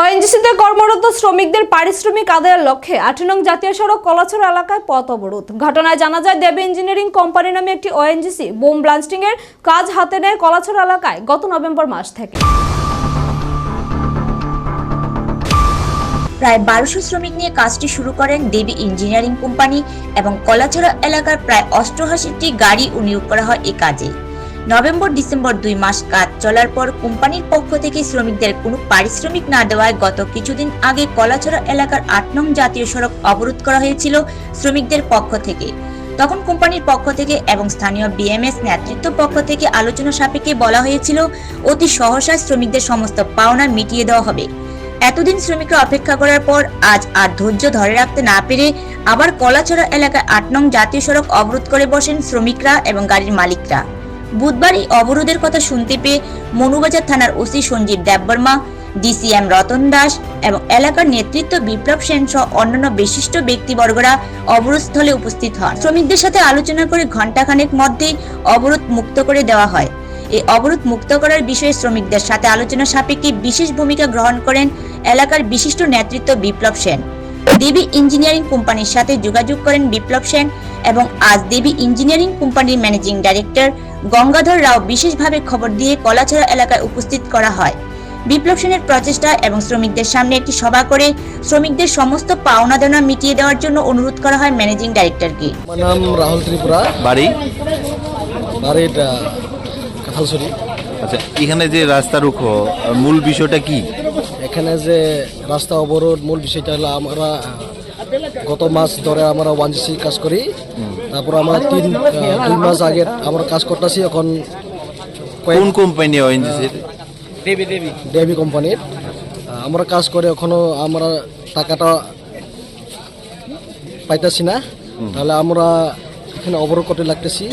ওএনজিসিতে কর্মরত শ্রমিকদের পারিশ্রমিক আদায়ের লক্ষ্যে আট নং জাতীয় সড়ক কলাছড় এলাকায় পথ অবরোধ। ঘটনায় জানা যায়, দেব ইঞ্জিনিয়ারিং কোম্পানি নামে একটি ওএনজিসি বোম ব্লাস্টিং এর কাজ হাতে নেয় কলাছড় এলাকায় গত নভেম্বর মাস থেকে। প্রায় বারোশো শ্রমিক নিয়ে কাজটি শুরু করেন দেবী ইঞ্জিনিয়ারিং কোম্পানি এবং কলাছড়া এলাকার প্রায় অষ্টআশিটি গাড়িও নিয়োগ করা হয় এ কাজে। নভেম্বর, ডিসেম্বর দুই মাস কাজ চলার পর কোম্পানির পক্ষ থেকে শ্রমিকদের কোনো পারিশ্রমিক না দেওয়ায় গত কিছুদিন আগে কলাছড়া এলাকার আট নং জাতীয় সড়ক অবরোধ করা হয়েছিল শ্রমিকদের পক্ষ থেকে। তখন কোম্পানির পক্ষ থেকে এবং স্থানীয় বিএমএস নেতৃত্ব পক্ষ থেকে আলোচনা সাপেক্ষে বলা হয়েছিল, অতি সহসায় শ্রমিকদের সমস্ত পাওনা মিটিয়ে দেওয়া হবে। এতদিন শ্রমিকরা অপেক্ষা করার পর আজ আর ধৈর্য ধরে রাখতে না পেরে আবার কলাছড়া এলাকায় আট নং জাতীয় সড়ক অবরোধ করে বসেন শ্রমিকরা এবং গাড়ির মালিকরা। বুধবার এই অবরোধের কথা শুনতে পেয়ে মনুবাজার থানার ওসি সঞ্জীব দেববর্মা, ডিসিএম রতন দাস এবং এলাকার নেতৃত্ব বিপ্লব সেন সহ অন্যান্য বিশিষ্ট ব্যক্তিবর্গরা অবরোধস্থলে উপস্থিত হন। শ্রমিকদের সাথে আলোচনা করে ঘণ্টাখানেক মধ্যেই অবরোধ মুক্ত করে দেওয়া হয়। এই অবরোধ মুক্ত করার বিষয়ে শ্রমিকদের সাথে আলোচনা সাপেক্ষে বিশেষ ভূমিকা গ্রহণ করেন এলাকার বিশিষ্ট নেতৃত্ব বিপ্লব সেন। দেবী ইঞ্জিনিয়ারিং কোম্পানির সাথে যোগাযোগ করেন বিপ্লব সেন এবং আজ দেবী ইঞ্জিনিয়ারিং কোম্পানির ম্যানেজিং ডাইরেক্টর গঙ্গাধর রাও বিশেষভাবে খবর দিয়ে কলাছড়া এলাকায় উপস্থিত করা হয়। বিপ্লব সেনের প্রচেষ্টা এবং শ্রমিকদের সামনে একটি সভা করে শ্রমিকদের সমস্ত পাওনা দেনা মিটিয়ে দেওয়ার জন্য অনুরোধ করা হয় ম্যানেজিং ডাইরেক্টরকে। আমার নাম রাহুল ত্রিপুরা। বাড়ি? বাড়ির কাঁঠালছড়ি। আচ্ছা এখানে যে রাস্তা রুখো মূল বিষয়টা কি? এখানে যে রাস্তা অবরোধ মূল বিষয়টা হলো আমরা গত মাস ধরে আমরা ওয়ান জিসি কাজ করি। তারপর আমরা তিন দুই মাস আগে আমরা কাজ করতেছি এখন কোন কোম্পানি ওএনজিসির ডেভি কোম্পানির আমরা কাজ করে এখনও আমরা টাকাটা পাইতেছি না। তাহলে আমরা এখানে অবরোধ করতে লাগতেছি।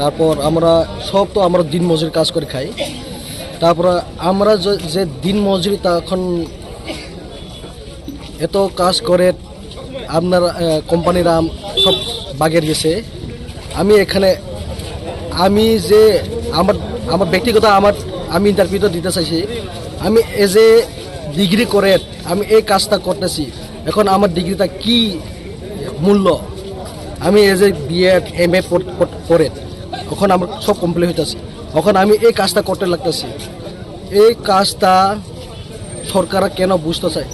তারপর আমরা সব তো আমরা দিন মজুরি কাজ করে খাই। তারপর আমরা যে- দিন মজুরি, তখন এত কাজ করে আপনার কোম্পানিরা সব বাগের গেছে আমি এখানে, আমি যে আমার আমার ব্যক্তিগত আমার, আমি ইন্টারভিউটা দিতে চাইছি। আমি এজ এ ডিগ্রি করে আমি এই কাজটা করতেছি। এখন আমার ডিগ্রিটা কি মূল্য? আমি as a BEd M A পড়ে এখন আমার সব কমপ্লিট হইতেছে। এখন আমি এই কাজটা করতে লাগতেছি। এই কাজটা সরকার কেন বুঝতে চাই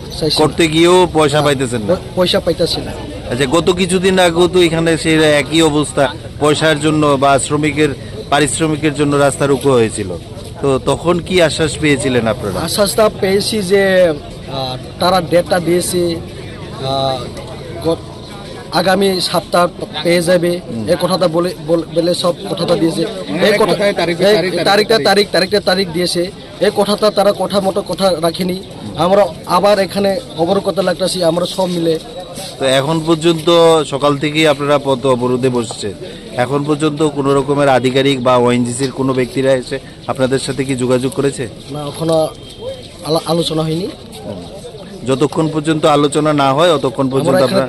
করতে গিয়েও পয়সা পাইতেছেন না। পয়সা পাইতেছি না। আচ্ছা গত কিছুদিন আগেও তো এখানে সেই একই অবস্থা পয়সার জন্য বা শ্রমিকের পারিশ্রমিকের জন্য রাস্তা রুখো হয়েছিল। তো তখন কি আশ্বাস পেয়েছিলেন আপনারা? আশ্বাসটা পেয়েছি যে তারা ডেটটা দিয়েছে আগামী সপ্তাহ পেয়ে যাবে। এই কথাটা বলে বলে সব কথাটা দিয়েছে। এই কথা তারিখটা তারিখ তারিখটা তারিখ দিয়েছে। এই কথাটা তারা কথা মতো কথা রাখেনি। আমরা আবার এখানে অবরোধ করতে লাগতেছি আমরা সব মিলে। তো এখন পর্যন্ত সকাল থেকেই আপনারা পথ অবরোধে বসছেন। এখন পর্যন্ত কোনো রকমের আধিকারিক বা ওএনজিসির কোনো ব্যক্তিরা এসে আপনাদের সাথে কি যোগাযোগ করেছে? না এখনও আলো- আলোচনা হয়নি। যতক্ষণ পর্যন্ত আলোচনা না হয় ততক্ষণ পর্যন্ত আপনারা